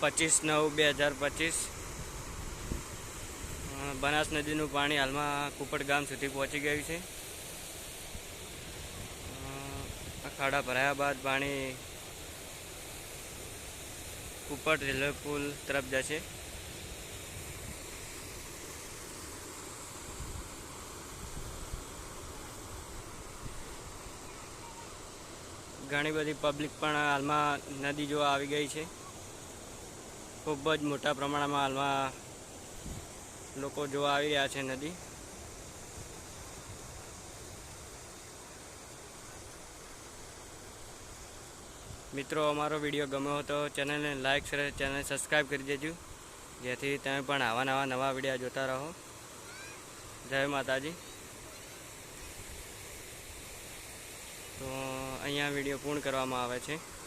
પચીસ નવ બે હજાર પચીસ. બનાસ નદીનું પાણી હાલમાં કુપટ ગામ સુધી પહોંચી ગયું છે. અખાડા ખાડા ભરાયા બાદ પાણી કુપટ રેલવે પુલ તરફ જશે. ઘણી બધી પબ્લિક પણ હાલમાં નદી જોવા આવી ગઈ છે. ખૂબ જ મોટા પ્રમાણમાં હાલમાં લોકો જોવા આવી રહ્યા છે નદી. મિત્રો, અમારો વીડિયો ગમ્યો હતો ચેનલને લાઇક ચેનલ સબસ્ક્રાઈબ કરી દેજો. જેથી તમે પણ આવા નવા નવા વીડિયો જોતા રહો. જય માતાજી. તો અહીંયા વીડિયો પૂર્ણ કરવામાં આવે છે.